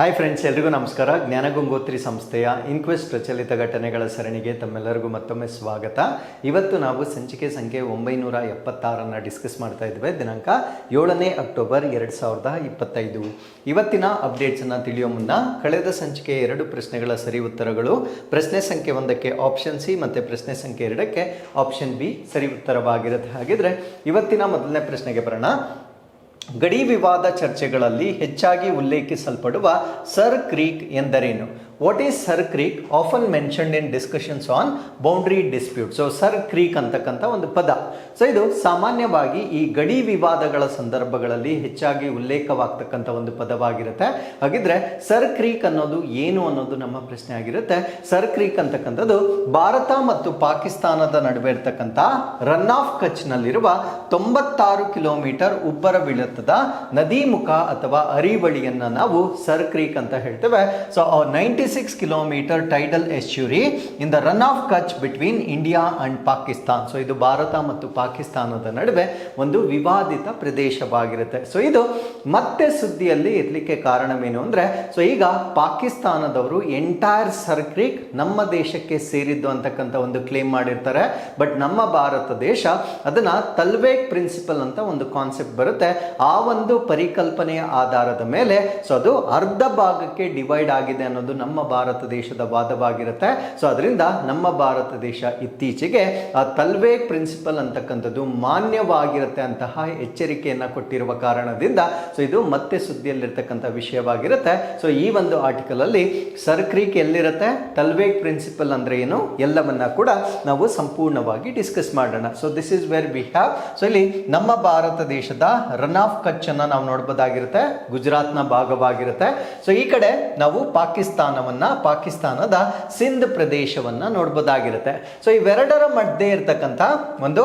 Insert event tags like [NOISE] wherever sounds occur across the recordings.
Hi friends ಎಲ್ರಿಗೂ ನಮಸ್ಕಾರ. ಜ್ಞಾನಗಂಗೋತ್ರಿ ಸಂಸ್ಥೆಯ ಇನ್ಕ್ವೆಸ್ಟ್ ಪ್ರಚಲಿತ ಘಟನೆಗಳ ಸರಣಿಗೆ ತಮ್ಮೆಲ್ಲರಿಗೂ ಮತ್ತೊಮ್ಮೆ ಸ್ವಾಗತ. ಇವತ್ತು ನಾವು ಸಂಚಿಕೆ ಸಂಖ್ಯೆ ಒಂಬೈನೂರ ಎಪ್ಪತ್ತಾರನ್ನು ಡಿಸ್ಕಸ್ ಮಾಡ್ತಾ ಇದ್ದೇವೆ ದಿನಾಂಕ ಏಳನೇ ಅಕ್ಟೋಬರ್ ಎರಡು ಸಾವಿರದ ಇಪ್ಪತ್ತೈದು. ಇವತ್ತಿನ ಅಪ್ಡೇಟ್ಸನ್ನು ತಿಳಿಯೋ ಮುನ್ನ ಕಳೆದ ಸಂಚಿಕೆ ಎರಡು ಪ್ರಶ್ನೆಗಳ ಸರಿ ಉತ್ತರಗಳು. ಪ್ರಶ್ನೆ ಸಂಖ್ಯೆ ಒಂದಕ್ಕೆ ಆಪ್ಷನ್ ಸಿ ಮತ್ತು ಪ್ರಶ್ನೆ ಸಂಖ್ಯೆ ಎರಡಕ್ಕೆ ಆಪ್ಷನ್ ಬಿ ಸರಿ ಉತ್ತರವಾಗಿರುತ್ತೆ ಹಾಗಿದ್ರೆ ಇವತ್ತಿನ ಮೊದಲನೇ ಪ್ರಶ್ನೆಗೆ ಬರೋಣ. ಗಡಿ ವಿವಾದ ಚರ್ಚೆಗಳಲ್ಲಿ ಹೆಚ್ಚಾಗಿ ಉಲ್ಲೇಖಿಸಲ್ಪಡುವ ಸರ್ ಕ್ರೀಕ್ ಎಂದರೇನು? What is Sir Creek often mentioned in discussions on boundary dispute so Sir Creek ಅಂತಕ್ಕಂಥ ಒಂದು ಪದ. ಸೊ ಇದು ಸಾಮಾನ್ಯವಾಗಿ ಈ ಗಡಿ ವಿವಾದಗಳ ಸಂದರ್ಭಗಳಲ್ಲಿ ಹೆಚ್ಚಾಗಿ ಉಲ್ಲೇಖವಾಗ್ತಕ್ಕಂಥ ಒಂದು ಪದವಾಗಿರುತ್ತೆ. ಹಾಗಿದ್ರೆ ಸರ್ ಕ್ರೀಕ್ ಅನ್ನೋದು ಏನು ಅನ್ನೋದು ನಮ್ಮ ಪ್ರಶ್ನೆ ಆಗಿರುತ್ತೆ. ಸರ್ ಕ್ರೀಕ್ ಅಂತಕ್ಕಂಥದ್ದು ಭಾರತ ಮತ್ತು ಪಾಕಿಸ್ತಾನದ ನಡುವೆ ಇರತಕ್ಕಂಥ ರನ್ ಆಫ್ ಕಚ್ನಲ್ಲಿರುವ ತೊಂಬತ್ತಾರು ಕಿಲೋಮೀಟರ್ ಉಬ್ಬರ ಬೀಳುತ್ತದ ನದಿ ಮುಖ ಅಥವಾ ಅರಿವಳಿಯನ್ನ ನಾವು ಸರ್ ಕ್ರೀಕ್ ಅಂತ ಹೇಳ್ತೇವೆ. So ninety six kilometre tidal estuary in the Rann of Kutch between India and Pakistan so ಇದು ಭಾರತ ಮತ್ತು ಪಾಕಿಸ್ತಾನದ ನಡುವೆ ಒಂದು ವಿವಾದಿತ ಪ್ರದೇಶವಾಗಿರುತ್ತೆ. ಸೊ ಇದು ಮತ್ತೆ ಸುದ್ದಿಯಲ್ಲಿ ಇರಲಿಕ್ಕೆ ಕಾರಣವೇನು ಅಂದರೆ ಸೊ ಈಗ ಪಾಕಿಸ್ತಾನದವರು ಎಂಟೈರ್ ಸರ್ಕ್ರಿಕ್ ನಮ್ಮ ದೇಶಕ್ಕೆ ಸೇರಿದ್ದು ಅಂತಕ್ಕಂಥ ಒಂದು ಕ್ಲೇಮ್ ಮಾಡಿರ್ತಾರೆ. ಬಟ್ ನಮ್ಮ ಭಾರತ ದೇಶ ಅದನ್ನ ತಲ್ವೇಕ್ ಪ್ರಿನ್ಸಿಪಲ್ ಅಂತ ಒಂದು ಕಾನ್ಸೆಪ್ಟ್ ಬರುತ್ತೆ. ಆ ಒಂದು ಪರಿಕಲ್ಪನೆಯ ಆಧಾರದ ಮೇಲೆ ಸೊ ಅದು ಅರ್ಧ ಭಾಗಕ್ಕೆ ಡಿವೈಡ್ ಆಗಿದೆ ಅನ್ನೋದು ನಮ್ಮ ಭಾರತ ದೇಶದ ವಾದವಾಗಿರುತ್ತೆ. ಸೊ ಅದರಿಂದ ನಮ್ಮ ಭಾರತ ದೇಶ ಇತ್ತೀಚೆಗೆ, ಆ ತಲ್ವೇಕ್ ಪ್ರಿನ್ಸಿಪಲ್ ಅಂತಕ್ಕಂಥದ್ದು ಮಾನ್ಯವಾಗಿರುತ್ತೆ ಅಂತಹ ಎಚ್ಚರಿಕೆಯನ್ನು ಕೊಟ್ಟಿರುವ ಕಾರಣದಿಂದ ಸೊ ಇದು ಮತ್ತೆ ಸುದ್ದಿಯಲ್ಲಿರ್ತಕ್ಕಂಥ ವಿಷಯವಾಗಿರುತ್ತೆ. ಸೊ ಈ ಒಂದು ಆರ್ಟಿಕಲ್ ಅಲ್ಲಿ ಸರ್ಕ್ರೀಕ್ ಎಲ್ಲಿರುತ್ತೆ ತಲ್ವೇಕ್ ಪ್ರಿನ್ಸಿಪಲ್ ಅಂದ್ರೆ ಏನು ಎಲ್ಲವನ್ನ ಕೂಡ ನಾವು ಸಂಪೂರ್ಣವಾಗಿ ಡಿಸ್ಕಸ್ ಮಾಡೋಣ. So this is where we have so ಇಲ್ಲಿ ನಮ್ಮ ಭಾರತ ದೇಶದ ರನ್ ಆಫ್ ಕಚ್ ಅನ್ನ ನಾವು ನೋಡ್ಬೋದಾಗಿರುತ್ತೆ, ಗುಜರಾತ್ನ ಭಾಗವಾಗಿರುತ್ತೆ. ಸೊ ಈ ಕಡೆ ನಾವು ಪಾಕಿಸ್ತಾನವನ್ನ ಪಾಕಿಸ್ತಾನದ ಸಿಂಧ್ ಪ್ರದೇಶವನ್ನ ನೋಡ್ಬೋದಾಗಿರುತ್ತೆ. ಸೊ ಇವೆರಡರ ಮಧ್ಯೆ ಇರತಕ್ಕಂಥ ಒಂದು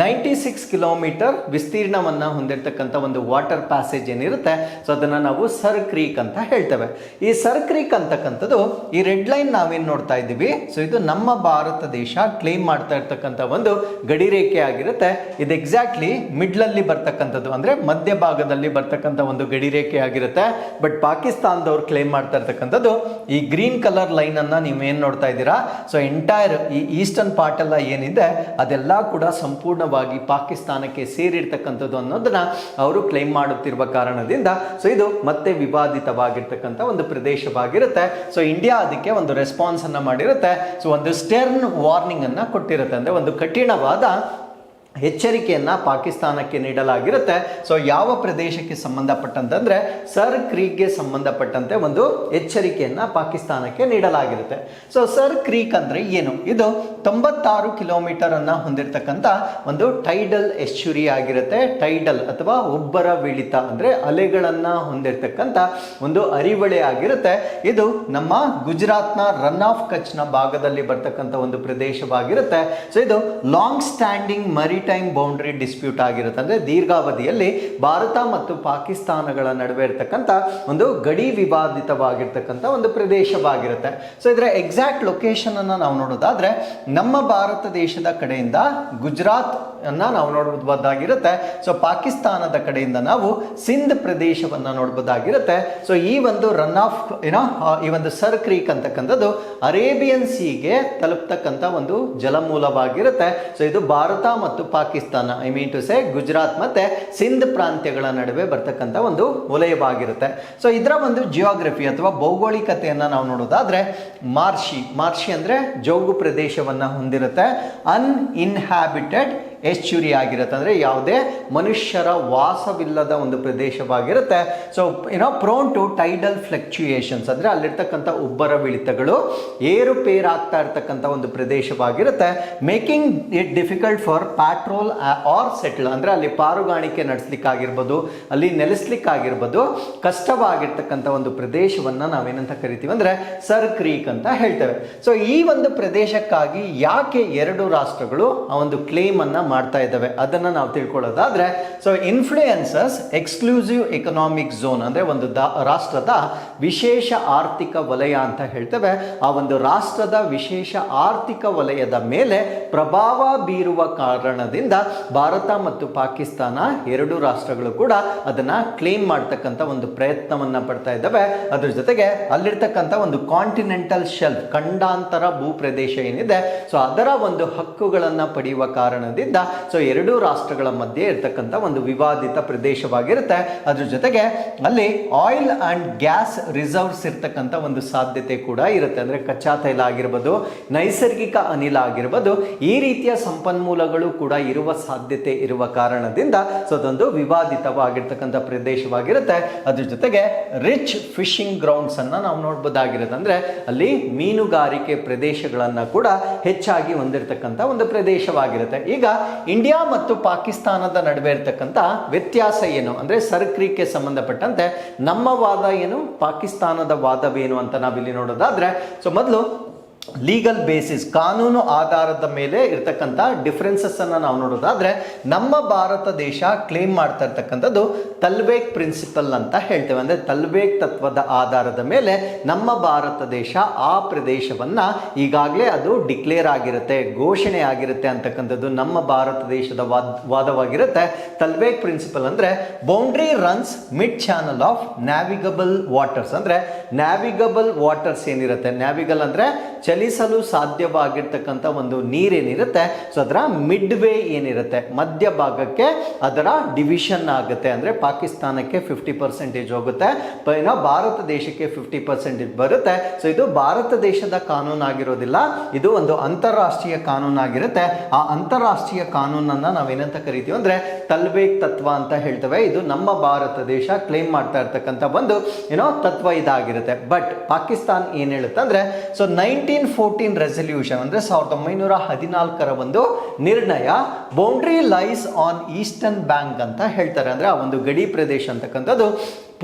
ನೈಂಟಿ ಸಿಕ್ಸ್ ಕಿಲೋಮೀಟರ್ ವಿಸ್ತೀರ್ಣವನ್ನ ಹೊಂದಿರತಕ್ಕಂಥ ಒಂದು ವಾಟರ್ ಪ್ಯಾಸೇಜ್ ಏನಿರುತ್ತೆ ಸೊ ಅದನ್ನ ನಾವು ಸರ್ ಕ್ರೀಕ್ ಅಂತ ಹೇಳ್ತೇವೆ. ಈ ಸರ್ ಕ್ರೀಕ್ ಅಂತಕ್ಕಂಥದ್ದು, ಈ ರೆಡ್ ಲೈನ್ ನಾವೇನ್ ನೋಡ್ತಾ ಇದ್ದೀವಿ? ಸೊ ಇದು ನಮ್ಮ ಭಾರತ ದೇಶ ಕ್ಲೇಮ್ ಮಾಡ್ತಾ ಇರ್ತಕ್ಕಂಥ ಒಂದು ಗಡಿ ರೇಖೆ ಆಗಿರುತ್ತೆ. ಇದು ಎಕ್ಸಾಕ್ಟ್ಲಿ ಮಿಡ್ಲಲ್ಲಿ ಬರ್ತಕ್ಕಂಥದ್ದು, ಅಂದ್ರೆ ಮಧ್ಯ ಭಾಗದಲ್ಲಿ ಬರ್ತಕ್ಕಂಥ ಒಂದು ಗಡಿ ರೇಖೆ ಆಗಿರುತ್ತೆ. ಬಟ್ ಪಾಕಿಸ್ತಾನದವ್ರು ಕ್ಲೇಮ್ ಮಾಡ್ತಾ ಇರ್ತಕ್ಕಂಥದ್ದು ಗ್ರೀನ್ ಕಲರ್ ಲೈನ್ ಅನ್ನ ಏನು ನೋಡ್ತಾ ಇದ್ದೀರಾ? ಸೊ ಎಂಟೈರ್ ಈ ಈಸ್ಟರ್ನ್ ಪಾರ್ಟ್ ಎಲ್ಲ ಏನಿದೆ, ಅದೆಲ್ಲ ಕೂಡ ಸಂಪೂರ್ಣವಾಗಿ ಪಾಕಿಸ್ತಾನಕ್ಕೆ ಸೇರಿರ್ತಕ್ಕಂಥದ್ದು ಅನ್ನೋದನ್ನ ಅವರು ಕ್ಲೈಮ್ ಮಾಡುತ್ತಿರುವ ಕಾರಣದಿಂದ ಸೊ ಇದು ಮತ್ತೆ ವಿವಾದಿತವಾಗಿರ್ತಕ್ಕಂಥ ಒಂದು ಪ್ರದೇಶವಾಗಿರುತ್ತೆ. ಸೊ ಇಂಡಿಯಾ ಅದಕ್ಕೆ ಒಂದು ರೆಸ್ಪಾನ್ಸ್ ಅನ್ನ ಮಾಡಿರುತ್ತೆ. ಸೊ ಒಂದು ಸ್ಟೆರ್ನ್ ವಾರ್ನಿಂಗ್ ಅನ್ನ ಕೊಟ್ಟಿರುತ್ತೆ. ಅಂದ್ರೆ ಒಂದು ಕಠಿಣವಾದ ಎಚ್ಚರಿಕೆಯನ್ನ ಪಾಕಿಸ್ತಾನಕ್ಕೆ ನೀಡಲಾಗಿರುತ್ತೆ. ಸೊ ಯಾವ ಪ್ರದೇಶಕ್ಕೆ ಸಂಬಂಧಪಟ್ಟಂತಂದ್ರೆ, ಸರ್ ಕ್ರೀಕ್ಗೆ ಸಂಬಂಧಪಟ್ಟಂತೆ ಒಂದು ಎಚ್ಚರಿಕೆಯನ್ನ ಪಾಕಿಸ್ತಾನಕ್ಕೆ ನೀಡಲಾಗಿರುತ್ತೆ. ಸೊ ಸರ್ ಕ್ರೀಕ್ ಅಂದ್ರೆ ಏನು? ಇದು ತೊಂಬತ್ತಾರು ಕಿಲೋಮೀಟರ್ ಅನ್ನ ಹೊಂದಿರತಕ್ಕಂಥ ಒಂದು ಟೈಡಲ್ ಎಶ್ಚುರಿ ಆಗಿರುತ್ತೆ. ಟೈಡಲ್ ಅಥವಾ ಒಬ್ಬರ ವಿಳಿತ ಅಂದ್ರೆ ಅಲೆಗಳನ್ನ ಹೊಂದಿರತಕ್ಕಂಥ ಒಂದು ಅರಿವಳೆ ಆಗಿರುತ್ತೆ. ಇದು ನಮ್ಮ ಗುಜರಾತ್ನ ರನ್ ಆಫ್ ಕಚ್ನ ಭಾಗದಲ್ಲಿ ಬರ್ತಕ್ಕಂಥ ಒಂದು ಪ್ರದೇಶವಾಗಿರುತ್ತೆ. ಸೊ ಇದು long standing maritime boundary dispute ಆಗಿರುತ್ತೆ. ಅಂದರೆ ದೀರ್ಘಾವಧಿಯಲ್ಲಿ ಭಾರತ ಮತ್ತು ಪಾಕಿಸ್ತಾನಗಳ ನಡುವೆ ಇರತಕ್ಕಂಥ ಒಂದು ಗಡಿ ವಿವಾದಿತವಾಗಿರ್ತಕ್ಕಂಥ ಒಂದು ಪ್ರದೇಶವಾಗಿರುತ್ತೆ. ಸೊ ಇದರ ಎಕ್ಸಾಕ್ಟ್ ಲೊಕೇಶನನ್ನು ನಾವು ನೋಡೋದಾದ್ರೆ ನಮ್ಮ ಭಾರತ ದೇಶದ ಕಡೆಯಿಂದ ಗುಜರಾತ್ ಅನ್ನ ನಾವು ನೋಡಬಹುದಾಗಿರುತ್ತೆ ಸೊ ಪಾಕಿಸ್ತಾನದ ಕಡೆಯಿಂದ ನಾವು ಸಿಂಧ್ ಪ್ರದೇಶವನ್ನು ನೋಡಬಹುದಾಗಿರುತ್ತೆ ಸೊ ಈ ಒಂದು ರನ್ ಆಫ್ ಏನೋ ಈ ಒಂದು ಸರ್ ಕ್ರೀಕ್ ಅಂತಕ್ಕಂಥದ್ದು ಅರೇಬಿಯನ್ ಸೀಗೆ ತಲುಪ್ತಕ್ಕಂಥ ಒಂದು ಜಲಮೂಲವಾಗಿರುತ್ತೆ. ಸೊ ಇದು ಭಾರತ ಮತ್ತು Pakistan I mean to say Gujarat ಮತ್ತು ಸಿಂಧ್ ಪ್ರಾಂತ್ಯಗಳ ನಡುವೆ ಬರ್ತಕ್ಕಂಥ ಒಂದು ವಲಯವಾಗಿರುತ್ತೆ. ಸೊ ಇದರ ಒಂದು ಜಿಯೋಗ್ರಫಿ ಅಥವಾ ಭೌಗೋಳಿಕತೆಯನ್ನು ನಾವು ನೋಡೋದಾದರೆ ಮಾರ್ಷಿ ಮಾರ್ಷಿ ಅಂದರೆ ಜೌಗು ಪ್ರದೇಶವನ್ನು ಹೊಂದಿರುತ್ತೆ. ಅನ್ಇನ್ಹ್ಯಾಬಿಟೆಡ್ ಎಶ್ಚುರಿ ಆಗಿರುತ್ತೆ. ಅಂದರೆ ಯಾವುದೇ ಮನುಷ್ಯರ ವಾಸವಿಲ್ಲದ ಒಂದು ಪ್ರದೇಶವಾಗಿರುತ್ತೆ. ಸೊ ಏನೋ ಪ್ರೋನ್ ಟು ಟೈಡಲ್ ಫ್ಲಕ್ಚುಯೇಷನ್ಸ್ ಅಂದರೆ ಅಲ್ಲಿರ್ತಕ್ಕಂಥ ಉಬ್ಬರ ಬಿಳಿತಗಳು ಏರುಪೇರಾಗ್ತಾ ಇರ್ತಕ್ಕಂಥ ಒಂದು ಪ್ರದೇಶವಾಗಿರುತ್ತೆ. Making it difficult for patrol or settle ಅಂದರೆ ಅಲ್ಲಿ ಪಾರುಗಾಣಿಕೆ ನಡೆಸ್ಲಿಕ್ಕಾಗಿರ್ಬೋದು, ಅಲ್ಲಿ ನೆಲೆಸ್ಲಿಕ್ಕಾಗಿರ್ಬೋದು ಕಷ್ಟವಾಗಿರ್ತಕ್ಕಂಥ ಒಂದು ಪ್ರದೇಶವನ್ನು ನಾವೇನಂತ ಕರಿತೀವಿ ಅಂದರೆ ಸರ್ ಕ್ರೀಕ್ ಅಂತ ಹೇಳ್ತೇವೆ. ಸೊ ಈ ಒಂದು ಪ್ರದೇಶಕ್ಕಾಗಿ ಯಾಕೆ ಎರಡು ರಾಷ್ಟ್ರಗಳು ಆ ಒಂದು ಕ್ಲೇಮ್ ಅನ್ನ ಮಾಡ್ತಾ ಇದ್ದಾವೆ. ಅದನ್ನು ನಾವು ತಿಳ್ಕೊಳ್ಳೋದಾದರೆ so influences exclusive economic zone ಅಂದರೆ ಒಂದು ದ, ರಾಷ್ಟ್ರದ ವಿಶೇಷ ಆರ್ಥಿಕ ವಲಯ ಅಂತ ಹೇಳ್ತೇವೆ. ಆ ಒಂದು ರಾಷ್ಟ್ರದ ವಿಶೇಷ ಆರ್ಥಿಕ ವಲಯದ ಮೇಲೆ ಪ್ರಭಾವ ಬೀರುವ ಕಾರಣದಿಂದ ಭಾರತ ಮತ್ತು ಪಾಕಿಸ್ತಾನ ಎರಡು ರಾಷ್ಟ್ರಗಳು ಕೂಡ ಅದನ್ನು ಕ್ಲೇಮ್ ಮಾಡ್ತಕ್ಕಂಥ ಒಂದು ಪ್ರಯತ್ನವನ್ನು ಪಡ್ತಾ ಇದ್ದಾವೆ. ಅದ್ರ ಜೊತೆಗೆ ಅಲ್ಲಿರ್ತಕ್ಕಂಥ ಒಂದು ಕಾಂಟಿನೆಂಟಲ್ ಶೆಲ್ಫ್ ಖಂಡಾಂತರ ಭೂಪ್ರದೇಶ ಏನಿದೆ ಸೊ ಅದರ ಒಂದು ಹಕ್ಕುಗಳನ್ನು ಪಡೆಯುವ ಕಾರಣದಿಂದ ಸೊ ಎರಡೂ ರಾಷ್ಟ್ರಗಳ ಮಧ್ಯೆ ಇರ್ತಕ್ಕಂಥ ಒಂದು ವಿವಾದಿತ ಪ್ರದೇಶವಾಗಿರುತ್ತೆ. ಅದ್ರ ಜೊತೆಗೆ ಅಲ್ಲಿ ಆಯಿಲ್ ಆ್ಯಂಡ್ ಗ್ಯಾಸ್ ರಿಸರ್ವ್ಸ್ ಇರ್ತಕ್ಕಂಥ ಒಂದು ಸಾಧ್ಯತೆ ಕೂಡ ಇರುತ್ತೆ. ಅಂದರೆ ಕಚ್ಚಾ ತೈಲ ಆಗಿರ್ಬೋದು, ನೈಸರ್ಗಿಕ ಅನಿಲ ಆಗಿರ್ಬೋದು, ಈ ರೀತಿಯ ಸಂಪನ್ಮೂಲಗಳು ಕೂಡ ಇರುವ ಸಾಧ್ಯತೆ ಇರುವ ಕಾರಣದಿಂದ ಸೊ ಅದೊಂದು ವಿವಾದಿತವಾಗಿರ್ತಕ್ಕಂಥ ಪ್ರದೇಶವಾಗಿರುತ್ತೆ. ಅದ್ರ ಜೊತೆಗೆ ರಿಚ್ ಫಿಶಿಂಗ್ ಗ್ರೌಂಡ್ಸ್ ಅನ್ನ ನಾವು ನೋಡ್ಬೋದಾಗಿರುತ್ತೆ. ಅಂದ್ರೆ ಅಲ್ಲಿ ಮೀನುಗಾರಿಕೆ ಪ್ರದೇಶಗಳನ್ನ ಕೂಡ ಹೆಚ್ಚಾಗಿ ಹೊಂದಿರತಕ್ಕಂಥ ಒಂದು ಪ್ರದೇಶವಾಗಿರುತ್ತೆ. ಈಗ ಇಂಡಿಯಾ ಮತ್ತು ಪಾಕಿಸ್ತಾನದ ನಡುವೆ ಇರತಕ್ಕಂಥ ವ್ಯತ್ಯಾಸ ಏನು? ಅಂದ್ರೆ ಸರ್ಕ್ರಿಕ್ಕೆ ಸಂಬಂಧಪಟ್ಟಂತೆ ನಮ್ಮ ವಾದ ಏನು? ಪಾಕಿಸ್ತಾನದ ವಾದವೇನು ಅಂತ ನಾವಿಲ್ಲಿ ನೋಡೋದಾದ್ರೆ ಸೊ ಮೊದಲು ಲೀಗಲ್ ಬೇಸಿಸ್ ಕಾನೂನು ಆಧಾರದ ಮೇಲೆ ಇರ್ತಕ್ಕಂಥ ಡಿಫ್ರೆನ್ಸಸ್ ಅನ್ನ ನಾವು ನೋಡೋದಾದ್ರೆ ನಮ್ಮ ಭಾರತ ದೇಶ ಕ್ಲೇಮ್ ಮಾಡ್ತಾ ಇರ್ತಕ್ಕಂಥದ್ದು ತಲ್ಬೇಕ್ ಪ್ರಿನ್ಸಿಪಲ್ ಅಂತ ಹೇಳ್ತೇವೆ. ಅಂದ್ರೆ ತಲ್ಬೇಕ್ ತತ್ವದ ಆಧಾರದ ಮೇಲೆ ನಮ್ಮ ಭಾರತ ದೇಶ ಆ ಪ್ರದೇಶವನ್ನ ಈಗಾಗಲೇ ಅದು ಡಿಕ್ಲೇರ್ ಆಗಿರುತ್ತೆ, ಘೋಷಣೆ ಆಗಿರುತ್ತೆ ಅಂತಕ್ಕಂಥದ್ದು ನಮ್ಮ ಭಾರತ ದೇಶದ ವಾದ, ವಾದವಾಗಿರುತ್ತೆ. ತಲ್ಬೇಕ್ ಪ್ರಿನ್ಸಿಪಲ್ ಅಂದ್ರೆ boundary runs mid channel of navigable waters ಅಂದ್ರೆ ನ್ಯಾವಿಗಬಲ್ ವಾಟರ್ಸ್ ಏನಿರುತ್ತೆ? ನ್ಯಾವಿಗಲ್ ಅಂದ್ರೆ ಚಲಿಸಲು ಸಾಧ್ಯವಾಗಿರ್ತಕ್ಕಂಥ ಒಂದು ನೀರೇನಿರುತ್ತೆ? ಸೊ ಅದರ ಮಿಡ್ ವೇ ಏನಿರುತ್ತೆ? ಮಧ್ಯ ಭಾಗಕ್ಕೆ ಅದರ ಡಿವಿಷನ್ ಆಗುತ್ತೆ. ಅಂದರೆ ಪಾಕಿಸ್ತಾನಕ್ಕೆ ಫಿಫ್ಟಿ ಪರ್ಸೆಂಟೇಜ್ ಹೋಗುತ್ತೆ. ಏನೋ ಭಾರತ ದೇಶಕ್ಕೆ ಫಿಫ್ಟಿ ಪರ್ಸೆಂಟೇಜ್ ಬರುತ್ತೆ. ಸೊ ಇದು ಭಾರತ ದೇಶದ ಕಾನೂನು ಆಗಿರೋದಿಲ್ಲ ಇದು ಒಂದು ಅಂತಾರಾಷ್ಟ್ರೀಯ ಕಾನೂನು ಆಗಿರುತ್ತೆ ಆ ಅಂತಾರಾಷ್ಟ್ರೀಯ ಕಾನೂನನ್ನು ನಾವೇನಂತ ಕರಿತೀವಿ ಅಂದರೆ ತಲ್ಬೇಕ್ ತತ್ವ ಅಂತ ಹೇಳ್ತೇವೆ. ಇದು ನಮ್ಮ ಭಾರತ ದೇಶ ಕ್ಲೇಮ್ ಮಾಡ್ತಾ ಇರ್ತಕ್ಕಂಥ ಒಂದು, ಏನೋ ತತ್ವ ಇದಾಗಿರುತ್ತೆ. ಬಟ್ ಪಾಕಿಸ್ತಾನ್ ಏನು ಹೇಳುತ್ತೆ ಅಂದ್ರೆ ಸೊ ನೈನ್ಟೀನ್ ಫೋರ್ಟೀನ್ ರೆಸಲ್ಯೂಷನ್ ಅಂದರೆ ಸಾವಿರದ ಒಂಬೈನೂರ ಹದಿನಾಲ್ಕರ ಒಂದು ನಿರ್ಣಯ boundary lies on eastern bank ಅಂತ ಹೇಳ್ತಾರೆ. ಅಂದರೆ ಆ ಒಂದು ಗಡಿ ಪ್ರದೇಶ ಅಂತಕ್ಕಂಥದ್ದು.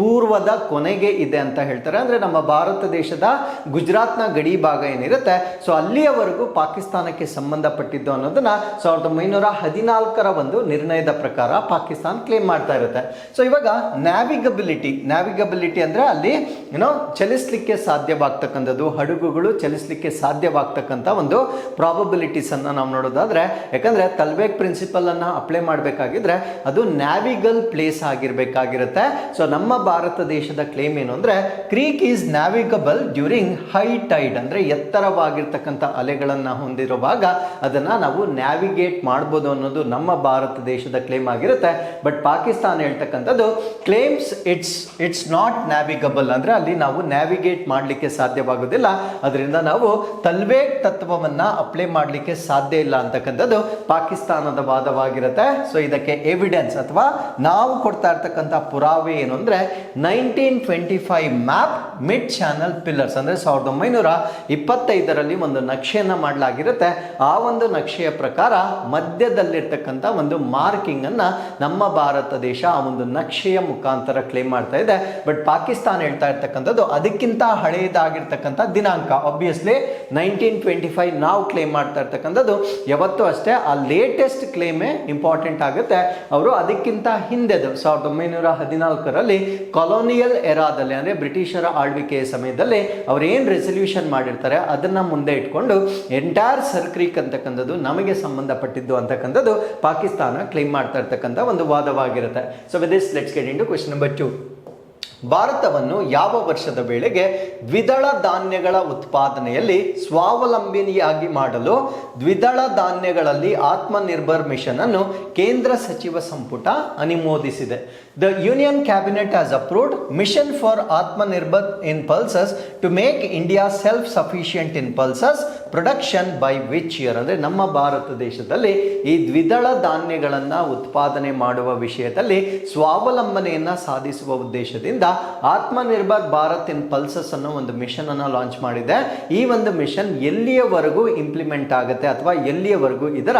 ಪೂರ್ವದ ಕೊನೆಗೆ ಇದೆ ಅಂತ ಹೇಳ್ತಾರೆ. ಅಂದರೆ ನಮ್ಮ ಭಾರತ ದೇಶದ ಗುಜರಾತ್ನ ಗಡಿ ಭಾಗ ಏನಿರುತ್ತೆ, ಸೊ ಅಲ್ಲಿಯವರೆಗೂ ಪಾಕಿಸ್ತಾನಕ್ಕೆ ಸಂಬಂಧಪಟ್ಟಿದ್ದು ಅನ್ನೋದನ್ನ ಸಾವಿರದ ಒಂಬೈನೂರ ಹದಿನಾಲ್ಕರ ಒಂದು ನಿರ್ಣಯದ ಪ್ರಕಾರ ಪಾಕಿಸ್ತಾನ ಕ್ಲೇಮ್ ಮಾಡ್ತಾ ಇರುತ್ತೆ. ಸೊ ಇವಾಗ ನ್ಯಾವಿಗಬಿಲಿಟಿ ನ್ಯಾವಿಗಬಿಲಿಟಿ ಅಂದರೆ ಅಲ್ಲಿ ಏನೋ ಚಲಿಸಲಿಕ್ಕೆ ಸಾಧ್ಯವಾಗ್ತಕ್ಕಂಥದ್ದು, ಹಡಗುಗಳು ಚಲಿಸಲಿಕ್ಕೆ ಸಾಧ್ಯವಾಗ್ತಕ್ಕಂಥ ಒಂದು ಪ್ರಾಬಬಿಲಿಟೀಸನ್ನು ನಾವು ನೋಡೋದಾದರೆ, ಯಾಕಂದರೆ ತಲ್ಬೇಕ್ ಪ್ರಿನ್ಸಿಪಲನ್ನು ಅಪ್ಲೈ ಮಾಡಬೇಕಾಗಿದ್ರೆ ಅದು ನ್ಯಾವಿಗಲ್ ಪ್ಲೇಸ್ ಆಗಿರಬೇಕಾಗಿರುತ್ತೆ. ಸೊ ನಮ್ಮ ಭಾರತ ದೇಶದ ಕ್ಲೇಮ್ ಏನು ಅಂದರೆ creek is navigable during high tide ಅಂದರೆ ಎತ್ತರವಾಗಿರ್ತಕ್ಕಂಥ ಅಲೆಗಳನ್ನು ಹೊಂದಿರುವಾಗ ಅದನ್ನು ನಾವು ನ್ಯಾವಿಗೇಟ್ ಮಾಡ್ಬೋದು ಅನ್ನೋದು ನಮ್ಮ ಭಾರತ ದೇಶದ ಕ್ಲೇಮ್ ಆಗಿರುತ್ತೆ. ಬಟ್ ಪಾಕಿಸ್ತಾನ ಹೇಳ್ತಕ್ಕಂಥದ್ದು claims it's it's not navigable ಅಂದರೆ ಅಲ್ಲಿ ನಾವು ನ್ಯಾವಿಗೇಟ್ ಮಾಡಲಿಕ್ಕೆ ಸಾಧ್ಯವಾಗೋದಿಲ್ಲ. ಅದರಿಂದ ನಾವು ತಲ್ವೇಗ್ ತತ್ವವನ್ನು ಅಪ್ಲೈ ಮಾಡಲಿಕ್ಕೆ ಸಾಧ್ಯ ಇಲ್ಲ ಅಂತಕ್ಕಂಥದ್ದು ಪಾಕಿಸ್ತಾನದ ವಾದವಾಗಿರುತ್ತೆ. ಸೊ ಇದಕ್ಕೆ ಎವಿಡೆನ್ಸ್ ಅಥವಾ ನಾವು ಕೊಡ್ತಾ ಇರ್ತಕ್ಕಂಥ ಪುರಾವೆ ಏನು ಅಂದ್ರೆ nineteen twenty five map mid channel pillars ಅಂದರೆ ಸಾವಿರದ ಒಂಬೈನೂರ ಇಪ್ಪತ್ತೈದರಲ್ಲಿ ಒಂದು ನಕ್ಷೆಯನ್ನು ಮಾಡಲಾಗಿರುತ್ತೆ. ಆ ಒಂದು ನಕ್ಷೆಯ ಪ್ರಕಾರ ಮಧ್ಯದಲ್ಲಿರ್ತಕ್ಕಂಥ ಒಂದು ಮಾರ್ಕಿಂಗನ್ನು ನಮ್ಮ ಭಾರತ ದೇಶ ಆ ಒಂದು ನಕ್ಷೆಯ ಮುಖಾಂತರ ಕ್ಲೇಮ್ ಮಾಡ್ತಾ ಇದೆ. ಬಟ್ ಪಾಕಿಸ್ತಾನ ಹೇಳ್ತಾ ಇರ್ತಕ್ಕಂಥದ್ದು ಅದಕ್ಕಿಂತ ಹಳೆಯದಾಗಿರ್ತಕ್ಕಂಥ ದಿನಾಂಕ. ಆಬ್ವಿಯಸ್ಲಿ ನೈನ್ಟೀನ್ ಟ್ವೆಂಟಿ ಫೈವ್ ನಾವು ಕ್ಲೇಮ್ ಮಾಡ್ತಾ ಇರ್ತಕ್ಕಂಥದ್ದು. ಯಾವತ್ತೂ ಅಷ್ಟೇ, ಆ ಲೇಟೆಸ್ಟ್ ಕ್ಲೇಮೇ ಇಂಪಾರ್ಟೆಂಟ್ ಆಗುತ್ತೆ. ಅವರು ಅದಕ್ಕಿಂತ ಹಿಂದೆದು, ಸಾವಿರದ ಒಂಬೈನೂರ ಹದಿನಾಲ್ಕರಲ್ಲಿ ಕಾಲೋನಿಯಲ್ ಎರಾದಲ್ಲಿ ಅಂದ್ರೆ ಬ್ರಿಟಿಷರ ಆಳ್ವಿಕೆಯ ಸಮಯದಲ್ಲಿ ಅವರು ಏನು ರೆಸಲ್ಯೂಷನ್ ಮಾಡಿರ್ತಾರೆ, ಅದನ್ನ ಮುಂದೆ ಇಟ್ಕೊಂಡು ಎಂಟೈರ್ ಸರ್ಕ್ರೀಕ್ ಅಂತಕ್ಕಂಥದ್ದು ನಮಗೆ ಸಂಬಂಧಪಟ್ಟಿದ್ದು ಅಂತಕ್ಕಂಥದ್ದು ಪಾಕಿಸ್ತಾನ ಕ್ಲೇಮ್ ಮಾಡ್ತಾ ಇರ್ತಕ್ಕಂಥ ಒಂದು ವಾದವಾಗಿರುತ್ತೆ. So with this let's get into question number two ಭಾರತವನ್ನು ಯಾವ ವರ್ಷದ ವೇಳೆಗೆ ದ್ವಿದಳ ಧಾನ್ಯಗಳ ಉತ್ಪಾದನೆಯಲ್ಲಿ ಸ್ವಾವಲಂಬಿನಿಯಾಗಿ ಮಾಡಲು ದ್ವಿದಳ ಧಾನ್ಯಗಳಲ್ಲಿ ಆತ್ಮನಿರ್ಭರ್ ಮಿಷನ್ ಅನ್ನು ಕೇಂದ್ರ ಸಚಿವ ಸಂಪುಟ ಅನುಮೋದಿಸಿದೆ. The union cabinet has approved mission for Aatmanirbhar in pulses to make India self sufficient in pulses production by which year ಅಂದರೆ ನಮ್ಮ ಭಾರತ ದೇಶದಲ್ಲಿ ಈ ದ್ವಿದಳ ಧಾನ್ಯಗಳನ್ನು ಉತ್ಪಾದನೆ ಮಾಡುವ ವಿಷಯದಲ್ಲಿ ಸ್ವಾವಲಂಬನೆಯನ್ನು ಸಾಧಿಸುವ ಉದ್ದೇಶದಿಂದ ಆತ್ಮನಿರ್ಭರ್ ಭಾರತ್ ಇನ್ ಪಲ್ಸಸ್ ಅನ್ನೋ ಒಂದು ಮಿಷನ್ ಅನ್ನು ಲಾಂಚ್ ಮಾಡಿದೆ. ಈ ಒಂದು ಮಿಷನ್ ಎಲ್ಲಿಯವರೆಗೂ ಇಂಪ್ಲಿಮೆಂಟ್ ಆಗುತ್ತೆ ಅಥವಾ ಎಲ್ಲಿಯವರೆಗೂ ಇದರ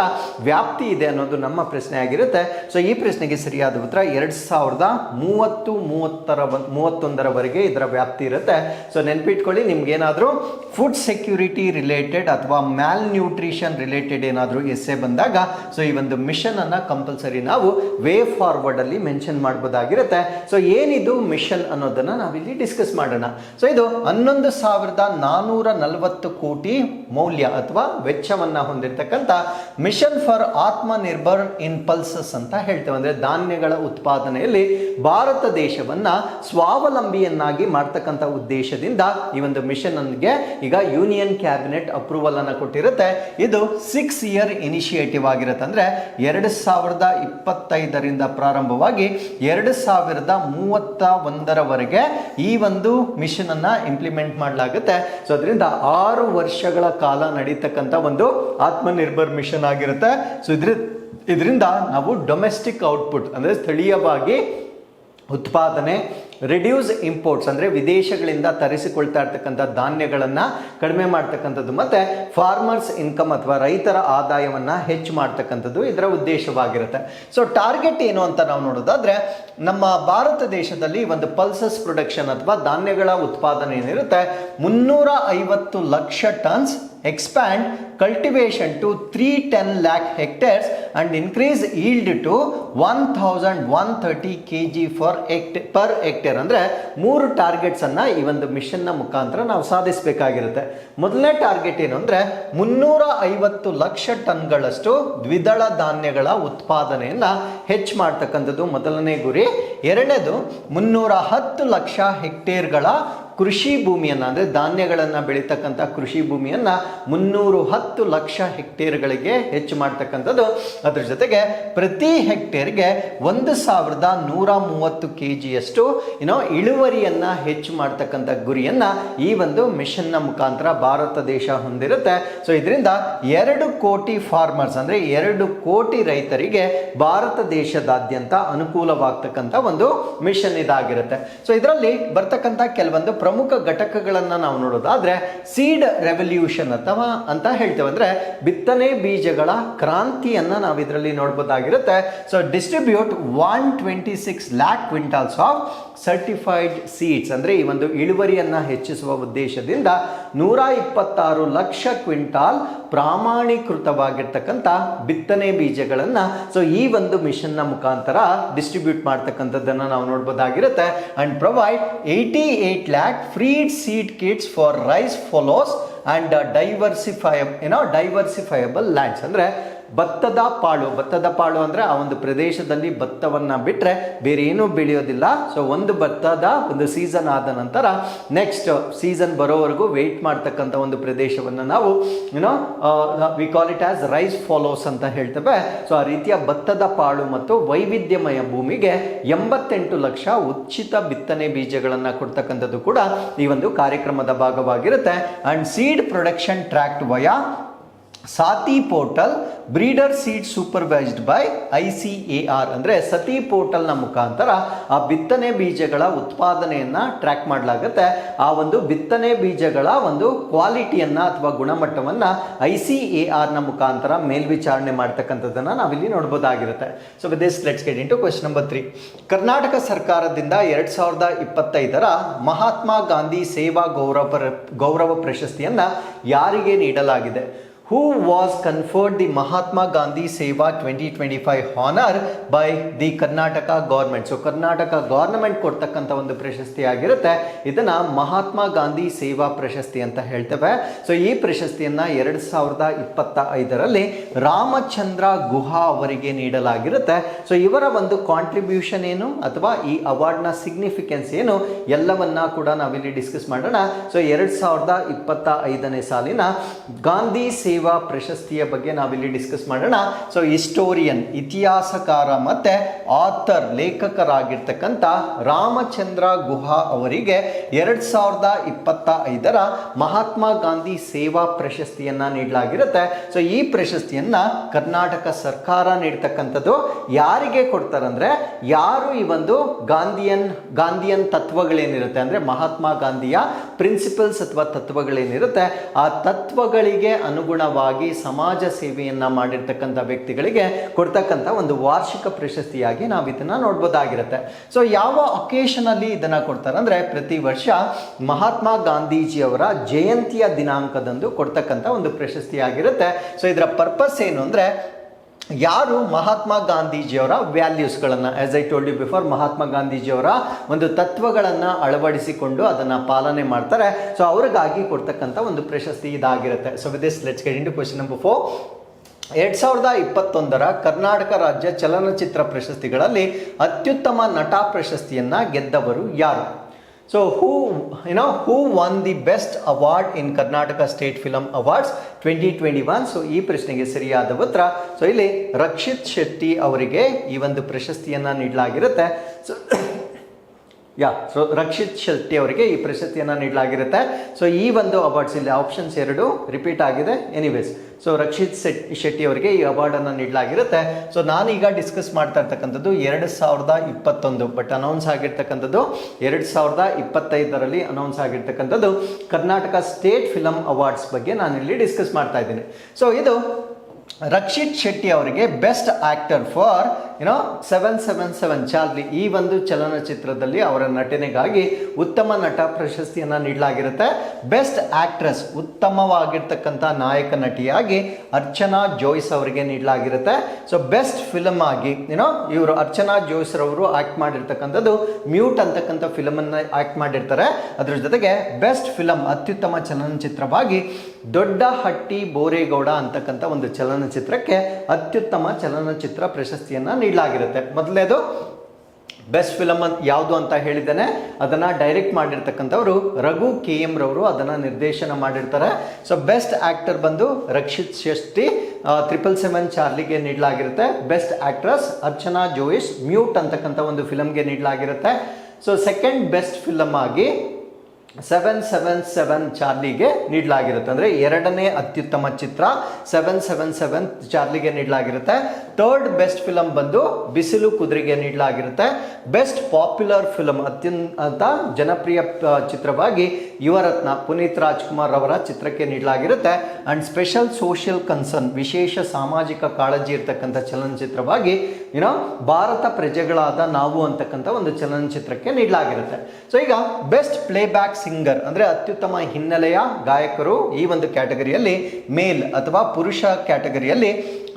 ವ್ಯಾಪ್ತಿ ಇದೆ ಅನ್ನೋದು ನಮ್ಮ ಪ್ರಶ್ನೆ ಆಗಿರುತ್ತೆ. ಸೊ ಈ ಪ್ರಶ್ನೆಗೆ ಸರಿಯಾದ ಉತ್ತರ ಎರಡು ಸಾವಿರದ ಮೂವತ್ತು, ಮೂವತ್ತರ ಮೂವತ್ತೊಂದರವರೆಗೆ ಇದರ ವ್ಯಾಪ್ತಿ ಇರುತ್ತೆ. ಸೊ ನೆನ್ಪಿಟ್ಕೊಳ್ಳಿ ನಿಮ್ಗೆ ಏನಾದರೂ ಫುಡ್ ಸೆಕ್ಯೂರಿಟಿ ರಿಲೇಟೆಡ್ ರಿಲೇಟೆಡ್ ಅಥವಾ ಮ್ಯಾಲ್ ನ್ಯೂಟ್ರಿಷನ್ ರಿಲೇಟೆಡ್ ಏನಾದರೂ ಎಸ್ಸೆ ಬಂದಾಗ ಸೊ ಈ ಒಂದು ಮಿಷನ್ ಅನ್ನ ಕಂಪಲ್ಸರಿ ನಾವು ವೇ ಫಾರ್ವರ್ಡ್ ಅಲ್ಲಿ ಮೆನ್ಷನ್ ಮಾಡಬಹುದಾಗಿರುತ್ತೆ ಸೊ ಏನಿದು ಮಿಷನ್ ಅನ್ನೋದನ್ನ ನಾವಿಲ್ಲಿ ಡಿಸ್ಕಸ್ ಮಾಡೋಣ. ಸೊ ಇದು ಹನ್ನೊಂದು ಸಾವಿರದ ನಾನೂರ ನಲವತ್ತು ಕೋಟಿ ಮೌಲ್ಯ ಅಥವಾ ವೆಚ್ಚವನ್ನ ಹೊಂದಿರತಕ್ಕಂತ ಮಿಷನ್ ಫಾರ್ ಆತ್ಮ ನಿರ್ಭರ್ ಇನ್ ಪಲ್ಸಸ್ ಅಂತ ಹೇಳ್ತೇವೆ. ಅಂದ್ರೆ ಧಾನ್ಯಗಳ ಉತ್ಪಾದನೆಯಲ್ಲಿ ಭಾರತ ದೇಶವನ್ನ ಸ್ವಾವಲಂಬಿಯನ್ನಾಗಿ ಮಾಡ್ತಕ್ಕಂಥ ಉದ್ದೇಶದಿಂದ ಈ ಒಂದು ಮಿಷನ್ ಈಗ ಯೂನಿಯನ್ ಕ್ಯಾಬಿನೆಟ್ ಅಪ್ರೂವಲ್ ಅನ್ನ ಕೊಟ್ಟಿರುತ್ತೆ. ಇದು ಸಿಕ್ಸ್ ಇಯರ್ ಇನಿಷಿಯೇಟಿವ್ ಆಗಿರುತ್ತೆ. ಅಂದ್ರೆ ಎರಡು ಸಾವಿರದ ಇಪ್ಪತ್ತೈದರಿಂದ ಪ್ರಾರಂಭವಾಗಿ ಎರಡು ಸಾವಿರದ ಮೂವತ್ತ ಒಂದರವರೆಗೆ ಈ ಒಂದು ಮಿಷನ್ ಅನ್ನ ಇಂಪ್ಲಿಮೆಂಟ್ ಮಾಡಲಾಗುತ್ತೆ. ಸೊ ಅದರಿಂದ ಆರು ವರ್ಷಗಳ ಕಾಲ ನಡೀತಕ್ಕಂಥ ಒಂದು ಆತ್ಮನಿರ್ಭರ್ ಮಿಷನ್ ಆಗಿರುತ್ತೆ. ಸೊ ಇದ್ರ ಇದರಿಂದ ನಾವು ಡೊಮೆಸ್ಟಿಕ್ ಔಟ್ಪುಟ್ ಅಂದರೆ ಸ್ಥಳೀಯವಾಗಿ ಉತ್ಪಾದನೆ ರಿಡ್ಯೂಸ್ ಇಂಪೋರ್ಟ್ಸ್ ಅಂದರೆ ವಿದೇಶಗಳಿಂದ ತರಿಸಿಕೊಳ್ತಾ ಇರ್ತಕ್ಕಂಥ ಧಾನ್ಯಗಳನ್ನು ಕಡಿಮೆ ಮಾಡ್ತಕ್ಕಂಥದ್ದು ಮತ್ತು ಫಾರ್ಮರ್ಸ್ ಇನ್ಕಮ್ ಅಥವಾ ರೈತರ ಆದಾಯವನ್ನು ಹೆಚ್ಚು ಮಾಡ್ತಕ್ಕಂಥದ್ದು ಇದರ ಉದ್ದೇಶವಾಗಿರುತ್ತೆ. ಸೊ ಟಾರ್ಗೆಟ್ ಏನು ಅಂತ ನಾವು ನೋಡೋದಾದರೆ ನಮ್ಮ ಭಾರತ ದೇಶದಲ್ಲಿ ಒಂದು ಪಲ್ಸಸ್ ಪ್ರೊಡಕ್ಷನ್ ಅಥವಾ ಧಾನ್ಯಗಳ ಉತ್ಪಾದನೆ ಏನಿರುತ್ತೆ ಮುನ್ನೂರ ಐವತ್ತು lakh tons expand cultivation to 310 lakh hectares and increase yield to 1130 kg for hect- per hectare ಅಂದರೆ ಮೂರು ಟಾರ್ಗೆಟ್ಸ್ ಅನ್ನ ಈ ಒಂದು ಮಿಷನ್ನ ಮುಖಾಂತರ ನಾವು ಸಾಧಿಸಬೇಕಾಗಿರುತ್ತೆ. ಮೊದಲನೇ ಟಾರ್ಗೆಟ್ ಏನು ಅಂದರೆ ಮುನ್ನೂರ ಐವತ್ತು ಲಕ್ಷ ಟನ್ಗಳಷ್ಟು ದ್ವಿದಳ ಧಾನ್ಯಗಳ ಉತ್ಪಾದನೆಯನ್ನ ಹೆಚ್ಚು ಮಾಡ್ತಕ್ಕಂಥದ್ದು ಮೊದಲನೇ ಗುರಿ. ಎರಡನೇದು ಮುನ್ನೂರ ಹತ್ತು ಲಕ್ಷ ಹೆಕ್ಟೇರ್ಗಳ ಕೃಷಿ ಭೂಮಿಯನ್ನು, ಅಂದರೆ ಧಾನ್ಯಗಳನ್ನು ಬೆಳೀತಕ್ಕಂಥ ಕೃಷಿ ಭೂಮಿಯನ್ನು ಮುನ್ನೂರು ಹತ್ತು ಲಕ್ಷ ಹೆಕ್ಟೇರ್ಗಳಿಗೆ ಹೆಚ್ಚು ಮಾಡ್ತಕ್ಕಂಥದ್ದು. ಅದ್ರ ಜೊತೆಗೆ ಪ್ರತಿ ಹೆಕ್ಟೇರ್ಗೆ ಒಂದು ಸಾವಿರದ ನೂರ ಮೂವತ್ತು ಕೆ ಜಿಯಷ್ಟು ಏನೋ ಇಳುವರಿಯನ್ನ ಹೆಚ್ಚು ಮಾಡ್ತಕ್ಕಂಥ ಗುರಿಯನ್ನ ಈ ಒಂದು ಮಿಷನ್ನ ಮುಖಾಂತರ ಭಾರತ ದೇಶ ಹೊಂದಿರುತ್ತೆ. ಸೊ ಇದರಿಂದ ಎರಡು ಕೋಟಿ ಫಾರ್ಮರ್ಸ್ ಅಂದ್ರೆ ಎರಡು ಕೋಟಿ ರೈತರಿಗೆ ಭಾರತ ದೇಶದಾದ್ಯಂತ ಅನುಕೂಲವಾಗ್ತಕ್ಕಂಥ ಒಂದು ಮಿಷನ್ ಇದಾಗಿರುತ್ತೆ. ಸೊ ಇದರಲ್ಲಿ ಬರ್ತಕ್ಕಂಥ ಕೆಲವೊಂದು ಪ್ರಮುಖ ಘಟಕಗಳನ್ನು ನಾವು ನೋಡೋದಾದರೆ ಸೀಡ್ ರೆವಲ್ಯೂಷನ್ ಅಥವಾ ಅಂತ ಹೇಳ್ತೇವೆ ಅಂದರೆ ಬಿತ್ತನೆ ಬೀಜಗಳ ಕ್ರಾಂತಿಯನ್ನು ನಾವು ಇದರಲ್ಲಿ ನೋಡ್ಬೋದಾಗಿರುತ್ತೆ. So distribute one twenty six lakh quintals of certified seeds ಅಂದರೆ ಈ ಒಂದು ಇಳುವರಿಯನ್ನು ಹೆಚ್ಚಿಸುವ ಉದ್ದೇಶದಿಂದ ನೂರ ಇಪ್ಪತ್ತಾರು ಲಕ್ಷ ಕ್ವಿಂಟಾಲ್ ಪ್ರಾಮಾಣೀಕೃತವಾಗಿರ್ತಕ್ಕಂಥ ಬಿತ್ತನೆ ಬೀಜಗಳನ್ನು ಸೊ ಈ ಒಂದು ಮಿಷನ್ನ ಮುಖಾಂತರ ಡಿಸ್ಟ್ರಿಬ್ಯೂಟ್ ಮಾಡ್ತಕ್ಕಂಥದ್ದನ್ನು ನಾವು ನೋಡ್ಬೋದಾಗಿರುತ್ತೆ. And provide eighty eight lakh free seed kits for rice fallows and diversify ಏನೋ ಡೈವರ್ಸಿಫೈಯಬಲ್ ಲ್ಯಾಂಡ್ಸ್ ಅಂದ್ರೆ ಭತ್ತದ ಪಾಳು ಭತ್ತದ ಪಾಳು ಅಂದರೆ ಆ ಒಂದು ಪ್ರದೇಶದಲ್ಲಿ ಭತ್ತವನ್ನು ಬಿಟ್ಟರೆ ಬೇರೆ ಏನೂ ಬೆಳೆಯೋದಿಲ್ಲ. ಸೊ ಒಂದು ಭತ್ತದ ಒಂದು ಸೀಸನ್ ಆದ ನಂತರ ನೆಕ್ಸ್ಟ್ ಸೀಸನ್ ಬರೋವರೆಗೂ ವೆಯ್ಟ್ ಮಾಡ್ತಕ್ಕಂಥ ಒಂದು ಪ್ರದೇಶವನ್ನು ನಾವು ಏನೋ we call it as rice fallows ಅಂತ ಹೇಳ್ತೇವೆ. ಸೊ ಆ ರೀತಿಯ ಭತ್ತದ ಪಾಳು ಮತ್ತು ವೈವಿಧ್ಯಮಯ ಭೂಮಿಗೆ ಎಂಬತ್ತೆಂಟು ಲಕ್ಷ ಉಚಿತ ಬಿತ್ತನೆ ಬೀಜಗಳನ್ನು ಕೊಡ್ತಕ್ಕಂಥದ್ದು ಕೂಡ ಈ ಒಂದು ಕಾರ್ಯಕ್ರಮದ ಭಾಗವಾಗಿರುತ್ತೆ. And seed production tracked via Sathi portal breeder seed supervised by I C A R ಅಂದರೆ ಸತಿ ಪೋರ್ಟಲ್ನ ಮುಖಾಂತರ ಆ ಬಿತ್ತನೆ ಬೀಜಗಳ ಉತ್ಪಾದನೆಯನ್ನು ಟ್ರ್ಯಾಕ್ ಮಾಡಲಾಗುತ್ತೆ. ಆ ಒಂದು ಬಿತ್ತನೆ ಬೀಜಗಳ ಒಂದು ಕ್ವಾಲಿಟಿಯನ್ನು ಅಥವಾ ಗುಣಮಟ್ಟವನ್ನು ಐ ಸಿ ಎ ಆರ್ನ ಮುಖಾಂತರ ಮೇಲ್ವಿಚಾರಣೆ ಮಾಡ್ತಕ್ಕಂಥದ್ದನ್ನು ನಾವಿಲ್ಲಿ ನೋಡ್ಬೋದಾಗಿರುತ್ತೆ. So with this let's get into question number three Karnataka ಸರ್ಕಾರದಿಂದ ಎರಡು ಸಾವಿರದ ಇಪ್ಪತ್ತೈದರ ಮಹಾತ್ಮ ಗಾಂಧಿ ಸೇವಾ ಗೌರವ ಗೌರವ ಪ್ರಶಸ್ತಿಯನ್ನು ಯಾರಿಗೆ ನೀಡಲಾಗಿದೆ? Who was conferred the Mahatma Gandhi Seva twenty twenty five honour by the Karnataka government so Karnataka government ಕೊಡ್ತಕ್ಕಂಥ ಒಂದು ಪ್ರಶಸ್ತಿ ಆಗಿರುತ್ತೆ. ಇದನ್ನ ಮಹಾತ್ಮ ಗಾಂಧಿ ಸೇವಾ ಪ್ರಶಸ್ತಿ ಅಂತ ಹೇಳ್ತೇವೆ. ಸೊ ಈ ಪ್ರಶಸ್ತಿಯನ್ನ ಎರಡು ಸಾವಿರದ ಇಪ್ಪತ್ತ ಐದರಲ್ಲಿ ರಾಮಚಂದ್ರ ಗುಹಾ ಅವರಿಗೆ ನೀಡಲಾಗಿರುತ್ತೆ. ಸೊ ಇವರ ಒಂದು ಕಾಂಟ್ರಿಬ್ಯೂಷನ್ ಏನು ಅಥವಾ ಈ ಅವಾರ್ಡ್ನ ಸಿಗ್ನಿಫಿಕೆನ್ಸ್ ಏನು ಎಲ್ಲವನ್ನ ಕೂಡ ನಾವಿಲ್ಲಿ ಡಿಸ್ಕಸ್ ಮಾಡೋಣ. ಸೊ ಎರಡು ಸಾವಿರದ ಇಪ್ಪತ್ತ ಐದನೇ ಸಾಲಿನ ಗಾಂಧಿ ಸೇವಾ ಪ್ರಶಸ್ತಿಯ ಬಗ್ಗೆ ನಾವಿಲ್ಲಿ ಡಿಸ್ಕಸ್ ಮಾಡೋಣ. ಸೊ ಹಿಸ್ಟೋರಿಯನ್ ಇತಿಹಾಸಕಾರ ಮತ್ತೆ ಆಥರ್ ಲೇಖಕರಾಗಿರ್ತಕ್ಕಂಥ ರಾಮಚಂದ್ರ ಗುಹಾ ಅವರಿಗೆ ಎರಡ್ ಸಾವಿರದ ಇಪ್ಪತ್ತ ಐದರ ಮಹಾತ್ಮ ಗಾಂಧಿ ಸೇವಾ ಪ್ರಶಸ್ತಿಯನ್ನ ನೀಡಲಾಗಿರುತ್ತೆ. ಸೊ ಈ ಪ್ರಶಸ್ತಿಯನ್ನ ಕರ್ನಾಟಕ ಸರ್ಕಾರ ನೀಡ್ತಕ್ಕಂಥದ್ದು ಯಾರಿಗೆ ಕೊಡ್ತಾರಂದ್ರೆ ಯಾರು ಈ ಒಂದು ಗಾಂಧಿಯನ್ ಗಾಂಧಿಯನ್ ತತ್ವಗಳೇನಿರುತ್ತೆ ಅಂದ್ರೆ ಮಹಾತ್ಮ ಗಾಂಧಿಯ ಪ್ರಿನ್ಸಿಪಲ್ಸ್ ಅಥವಾ ತತ್ವಗಳೇನಿರುತ್ತೆ, ಆ ತತ್ವಗಳಿಗೆ ಅನುಗುಣವಾಗಿ ಸಮಾಜ ಸೇವೆಯನ್ನು ಮಾಡಿರ್ತಕ್ಕಂಥ ವ್ಯಕ್ತಿಗಳಿಗೆ ಕೊಡ್ತಕ್ಕಂಥ ಒಂದು ವಾರ್ಷಿಕ ಪ್ರಶಸ್ತಿಯಾಗಿ ನಾವು ಇದನ್ನು ನೋಡ್ಬೋದಾಗಿರುತ್ತೆ. ಸೊ ಯಾವ ಅಕೇಶನಲ್ಲಿ ಇದನ್ನು ಕೊಡ್ತಾರೆ ಅಂದರೆ, ಪ್ರತಿ ವರ್ಷ ಮಹಾತ್ಮ ಗಾಂಧೀಜಿಯವರ ಜಯಂತಿಯ ದಿನಾಂಕದಂದು ಕೊಡ್ತಕ್ಕಂಥ ಒಂದು ಪ್ರಶಸ್ತಿಯಾಗಿರುತ್ತೆ. ಸೊ ಇದರ ಪರ್ಪಸ್ ಏನು ಅಂದ್ರೆ ಯಾರು ಮಹಾತ್ಮ ಗಾಂಧೀಜಿಯವರ ವ್ಯಾಲ್ಯೂಸ್ಗಳನ್ನು as I told you before Mahatma ಗಾಂಧೀಜಿಯವರ ಒಂದು ತತ್ವಗಳನ್ನು ಅಳವಡಿಸಿಕೊಂಡು ಅದನ್ನು ಪಾಲನೆ ಮಾಡ್ತಾರೆ. ಸೊ ಅವ್ರಿಗಾಗಿ ಕೊಡ್ತಕ್ಕಂಥ ಒಂದು ಪ್ರಶಸ್ತಿ ಇದಾಗಿರುತ್ತೆ. So with this let's get into question number four ಎರಡ್ ಸಾವಿರದ ಇಪ್ಪತ್ತೊಂದರ ಕರ್ನಾಟಕ ರಾಜ್ಯ ಚಲನಚಿತ್ರ ಪ್ರಶಸ್ತಿಗಳಲ್ಲಿ ಅತ್ಯುತ್ತಮ ನಟ ಪ್ರಶಸ್ತಿಯನ್ನ ಗೆದ್ದವರು ಯಾರು? Who you know who won the best award in Karnataka state film awards twenty twenty one so ಈ ಪ್ರಶ್ನೆಗೆ ಸರಿಯಾದ ಉತ್ತರ ಸೊ ಇಲ್ಲಿ ರಕ್ಷಿತ್ ಶೆಟ್ಟಿ ಅವರಿಗೆ ಈ ಒಂದು ಪ್ರಶಸ್ತಿಯನ್ನು ನೀಡಲಾಗಿರುತ್ತೆ. So yeah, so, Rakshit Shetty ಅವರಿಗೆ ಈ ಪ್ರಶಸ್ತಿಯನ್ನು ನೀಡಲಾಗಿರುತ್ತೆ. ಸೊ ಈ ಒಂದು ಅವಾರ್ಡ್ಸ್ ಇಲ್ಲಿ ಆಪ್ಷನ್ಸ್ ಎರಡು ರಿಪೀಟ್ ಆಗಿದೆ. ಎನಿವೇಸ್ ಸೊ ರಕ್ಷಿತ್ ಶೆಟ್ ಶೆಟ್ಟಿ ಅವರಿಗೆ ಈ ಅವಾರ್ಡನ್ನು ನೀಡಲಾಗಿರುತ್ತೆ. ಸೊ ನಾನೀಗ ಡಿಸ್ಕಸ್ ಮಾಡ್ತಾ ಇರ್ತಕ್ಕಂಥದ್ದು ಎರಡು ಸಾವಿರದ ಇಪ್ಪತ್ತೊಂದು ಬಟ್ ಅನೌನ್ಸ್ ಆಗಿರ್ತಕ್ಕಂಥದ್ದು ಎರಡು ಸಾವಿರದ ಇಪ್ಪತ್ತೈದರಲ್ಲಿ ಅನೌನ್ಸ್ ಆಗಿರ್ತಕ್ಕಂಥದ್ದು ಕರ್ನಾಟಕ ಸ್ಟೇಟ್ ಫಿಲಮ್ ಅವಾರ್ಡ್ಸ್ ಬಗ್ಗೆ ನಾನಿಲ್ಲಿ ಡಿಸ್ಕಸ್ ಮಾಡ್ತಾ ಇದ್ದೀನಿ. ಸೊ ಇದು ರಕ್ಷಿತ್ ಶೆಟ್ಟಿ ಅವರಿಗೆ ಬೆಸ್ಟ್ ಆಕ್ಟರ್ ಫಾರ್ ಏನೋ ಸೆವೆನ್ ಸೆವೆನ್ ಸೆವೆನ್ ಚಾರ್ಲಿ ಈ ಒಂದು ಚಲನಚಿತ್ರದಲ್ಲಿ ಅವರ ನಟನೆಗಾಗಿ ಉತ್ತಮ ನಟ ಪ್ರಶಸ್ತಿಯನ್ನು ನೀಡಲಾಗಿರುತ್ತೆ. ಬೆಸ್ಟ್ ಆಕ್ಟ್ರೆಸ್ ಉತ್ತಮವಾಗಿರ್ತಕ್ಕಂಥ ನಾಯಕ ನಟಿಯಾಗಿ ಅರ್ಚನಾ ಜೋಯ್ಸ್ ಅವರಿಗೆ ನೀಡಲಾಗಿರುತ್ತೆ. ಸೊ ಬೆಸ್ಟ್ ಫಿಲಮ್ ಆಗಿ ಏನೋ ಇವರು ಅರ್ಚನಾ ಜೋಯ್ಸ್ ರವರು ಆಕ್ಟ್ ಮಾಡಿರ್ತಕ್ಕಂಥದ್ದು ಮ್ಯೂಟ್ ಅಂತಕ್ಕಂಥ ಫಿಲಮನ್ನು ಆಕ್ಟ್ ಮಾಡಿರ್ತಾರೆ. ಅದರ ಜೊತೆಗೆ ಬೆಸ್ಟ್ ಫಿಲಮ್ ಅತ್ಯುತ್ತಮ ಚಲನಚಿತ್ರವಾಗಿ ದೊಡ್ಡ ಹಟ್ಟಿ ಬೋರೇಗೌಡ ಅಂತಕ್ಕಂಥ ಒಂದು ಚಲನಚಿತ್ರಕ್ಕೆ ಅತ್ಯುತ್ತಮ ಚಲನಚಿತ್ರ ಪ್ರಶಸ್ತಿಯನ್ನು ನೀಡಲಾಗಿರುತ್ತೆ. ಮೊದಲನೇದು, ಬೆಸ್ಟ್ ಫಿಲಮ್ ಅಂತ ಯಾವುದು ಅಂತ ಹೇಳಿದ್ದೇನೆ. ಅದನ್ನು ಡೈರೆಕ್ಟ್ ಮಾಡಿರ್ತಕ್ಕಂಥವ್ರು ರಘು ಕೆ ಎಂ ರವರು ಅದನ್ನು ನಿರ್ದೇಶನ ಮಾಡಿರ್ತಾರೆ. ಸೊ ಬೆಸ್ಟ್ ಆ್ಯಕ್ಟರ್ ಬಂದು ರಕ್ಷಿತ್ ಶೆಟ್ಟಿ ತ್ರಿಪಲ್ ಸೆವೆನ್ ಚಾರ್ಲಿಗೆ ನೀಡಲಾಗಿರುತ್ತೆ. Best actress Archana Jois, mute ಅಂತಕ್ಕಂಥ ಒಂದು ಫಿಲಮ್ಗೆ ನೀಡಲಾಗಿರುತ್ತೆ. ಸೊ ಸೆಕೆಂಡ್ ಬೆಸ್ಟ್ ಫಿಲಮ್ ಆಗಿ ಸೆವೆನ್ ಸೆವೆನ್ ಸೆವೆನ್ ಚಾರ್ಲಿಗೆ ನೀಡಲಾಗಿರುತ್ತೆ. ಅಂದರೆ ಎರಡನೇ ಅತ್ಯುತ್ತಮ ಚಿತ್ರ ಸೆವೆನ್ ಸೆವೆನ್ ಸೆವೆನ್ ಚಾರ್ಲಿಗೆ ನೀಡಲಾಗಿರುತ್ತೆ. ಥರ್ಡ್ ಬೆಸ್ಟ್ ಫಿಲಮ್ ಬಂದು ಬಿಸಿಲು ಕುದುರೆಗೆ ನೀಡಲಾಗಿರುತ್ತೆ. ಬೆಸ್ಟ್ ಪಾಪ್ಯುಲರ್ ಫಿಲಮ್ ಅತ್ಯಂತ ಜನಪ್ರಿಯ ಚಿತ್ರವಾಗಿ ಯುವರತ್ನ ಪುನೀತ್ ರಾಜ್ಕುಮಾರ್ ಅವರ ಚಿತ್ರಕ್ಕೆ ನೀಡಲಾಗಿರುತ್ತೆ. ಆ್ಯಂಡ್ ಸ್ಪೆಷಲ್ ಸೋಷಿಯಲ್ ಕನ್ಸರ್ನ್ ವಿಶೇಷ ಸಾಮಾಜಿಕ ಕಾಳಜಿ ಇರತಕ್ಕಂಥ ಚಲನಚಿತ್ರವಾಗಿ ಏನೋ ಭಾರತ ಪ್ರಜೆಗಳಾದ ನಾವು ಅಂತಕ್ಕಂಥ ಒಂದು ಚಲನಚಿತ್ರಕ್ಕೆ ನೀಡಲಾಗಿರುತ್ತೆ. ಸೊ ಈಗ ಬೆಸ್ಟ್ ಪ್ಲೇಬ್ಯಾಕ್ ಸಿಂಗರ್ ಅಂದರೆ ಅತ್ಯುತ್ತಮ ಹಿನ್ನೆಲೆಯ ಗಾಯಕರು ಈ ಒಂದು ಕ್ಯಾಟಗರಿಯಲ್ಲಿ ಮೇಲ್ ಅಥವಾ ಪುರುಷ ಕ್ಯಾಟಗರಿಯಲ್ಲಿ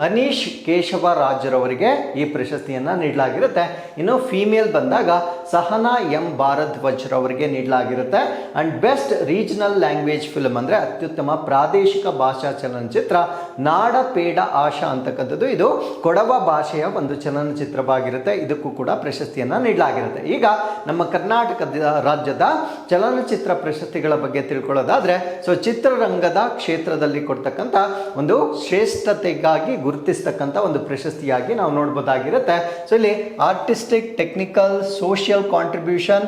ಅನೀಶ್ ಕೇಶವ ರಾಜರವರಿಗೆ ಈ ಪ್ರಶಸ್ತಿಯನ್ನು ನೀಡಲಾಗಿರುತ್ತೆ. ಇನ್ನು ಫೀಮೇಲ್ ಬಂದಾಗ ಸಹನಾ ಎಂ ಭಾರದ್ವಜ್ ರವರಿಗೆ ನೀಡಲಾಗಿರುತ್ತೆ. And best regional language film ಅಂದರೆ ಅತ್ಯುತ್ತಮ ಪ್ರಾದೇಶಿಕ ಭಾಷಾ ಚಲನಚಿತ್ರ ನಾಡ ಪೇಡ ಆಶಾ ಅಂತಕ್ಕಂಥದ್ದು ಇದು. ಕೊಡವ ಭಾಷೆಯ ಒಂದು ಚಲನಚಿತ್ರವಾಗಿರುತ್ತೆ. ಇದಕ್ಕೂ ಕೂಡ ಪ್ರಶಸ್ತಿಯನ್ನು ನೀಡಲಾಗಿರುತ್ತೆ. ಈಗ ನಮ್ಮ ಕರ್ನಾಟಕದ ರಾಜ್ಯದ ಚಲನಚಿತ್ರ ಪ್ರಶಸ್ತಿಗಳ ಬಗ್ಗೆ ತಿಳ್ಕೊಳ್ಳೋದಾದರೆ, ಸೊ ಚಿತ್ರರಂಗದ ಕ್ಷೇತ್ರದಲ್ಲಿ ಕೊಡ್ತಕ್ಕಂಥ ಒಂದು ಶ್ರೇಷ್ಠತೆಗಾಗಿ ಗುರುತಿಸ್ತಕ್ಕಂಥ ಒಂದು ಪ್ರಶಸ್ತಿಯಾಗಿ ನಾವು ನೋಡ್ಬೋದಾಗಿರುತ್ತೆ. ಸೊ ಇಲ್ಲಿ artistic technical social contribution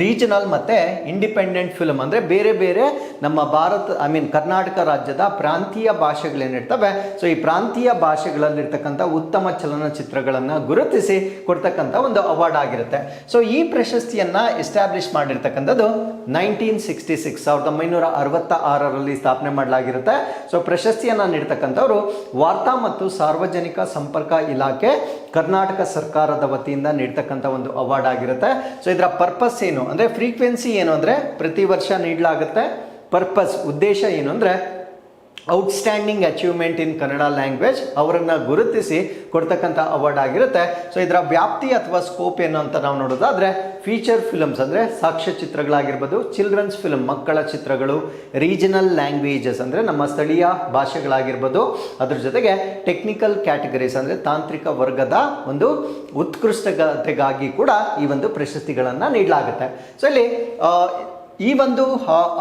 regional ಮತ್ತು ಇಂಡಿಪೆಂಡೆಂಟ್ ಫಿಲಮ್ ಅಂದರೆ ಬೇರೆ ಬೇರೆ ನಮ್ಮ ಭಾರತ ಐ ಮೀನ್ ಕರ್ನಾಟಕ ರಾಜ್ಯದ ಪ್ರಾಂತೀಯ ಭಾಷೆಗಳೇನಿರ್ತವೆ. ಸೊ ಈ ಪ್ರಾಂತೀಯ ಭಾಷೆಗಳಲ್ಲಿರ್ತಕ್ಕಂಥ ಉತ್ತಮ ಚಲನಚಿತ್ರಗಳನ್ನು ಗುರುತಿಸಿ ಕೊಡ್ತಕ್ಕಂಥ ಒಂದು ಅವಾರ್ಡ್ ಆಗಿರುತ್ತೆ. ಸೊ ಈ ಪ್ರಶಸ್ತಿಯನ್ನು ಎಸ್ಟಾಬ್ಲಿಷ್ ಮಾಡಿರ್ತಕ್ಕಂಥದ್ದು ನೈನ್ಟೀನ್ ಸಿಕ್ಸ್ಟಿ ಸಿಕ್ಸ್ ಸಾವಿರದ ಒಂಬೈನೂರ ಅರವತ್ತ ಆರರಲ್ಲಿ ಸ್ಥಾಪನೆ ಮಾಡಲಾಗಿರುತ್ತೆ. ಸೊ ಪ್ರಶಸ್ತಿಯನ್ನು ನೀಡ್ತಕ್ಕಂಥವರು ವಾರ್ತಾ ಮತ್ತು ಸಾರ್ವಜನಿಕ ಸಂಪರ್ಕ ಇಲಾಖೆ ಕರ್ನಾಟಕ ಸರ್ಕಾರದ ವತಿಯಿಂದ ನೀಡ್ತಕ್ಕಂಥ ಒಂದು ಅವಾರ್ಡ್ ಆಗಿರುತ್ತೆ. ಸೊ ಇದರ ಪರ್ಪಸ್ ಏನು? ಅಂದರೆ ಫ್ರೀಕ್ವೆನ್ಸಿ ಏನು? ಅಂದರೆ ಪ್ರತಿ ವರ್ಷ ನೀಡಲಾಗುತ್ತೆ. ಪರ್ಪಸ್ ಉದ್ದೇಶ ಏನು? ಅಂದರೆ outstanding achievement in Kannada language ಅವರನ್ನು ಗುರುತಿಸಿ ಕೊಡ್ತಕ್ಕಂಥ ಅವಾರ್ಡ್ ಆಗಿರುತ್ತೆ. ಸೊ ಇದರ ವ್ಯಾಪ್ತಿ ಅಥವಾ ಸ್ಕೋಪ್ ಏನು ಅಂತ ನಾವು ನೋಡೋದಾದರೆ ಫೀಚರ್ ಫಿಲಮ್ಸ್ ಅಂದರೆ ಸಾಕ್ಷ್ಯ ಚಿತ್ರಗಳಾಗಿರ್ಬೋದು ಚಿಲ್ಡ್ರನ್ಸ್ ಫಿಲಮ್ ಮಕ್ಕಳ ಚಿತ್ರಗಳು ರೀಜನಲ್ ಲ್ಯಾಂಗ್ವೇಜಸ್ ಅಂದರೆ ನಮ್ಮ ಸ್ಥಳೀಯ ಭಾಷೆಗಳಾಗಿರ್ಬೋದು. ಅದ್ರ ಜೊತೆಗೆ ಟೆಕ್ನಿಕಲ್ ಕ್ಯಾಟಗರೀಸ್ ಅಂದರೆ ತಾಂತ್ರಿಕ ವರ್ಗದ ಒಂದು ಉತ್ಕೃಷ್ಟತೆಗಾಗಿ ಕೂಡ ಈ ಒಂದು ಪ್ರಶಸ್ತಿಗಳನ್ನು ನೀಡಲಾಗುತ್ತೆ. ಸೊ ಇಲ್ಲಿ ಈ ಒಂದು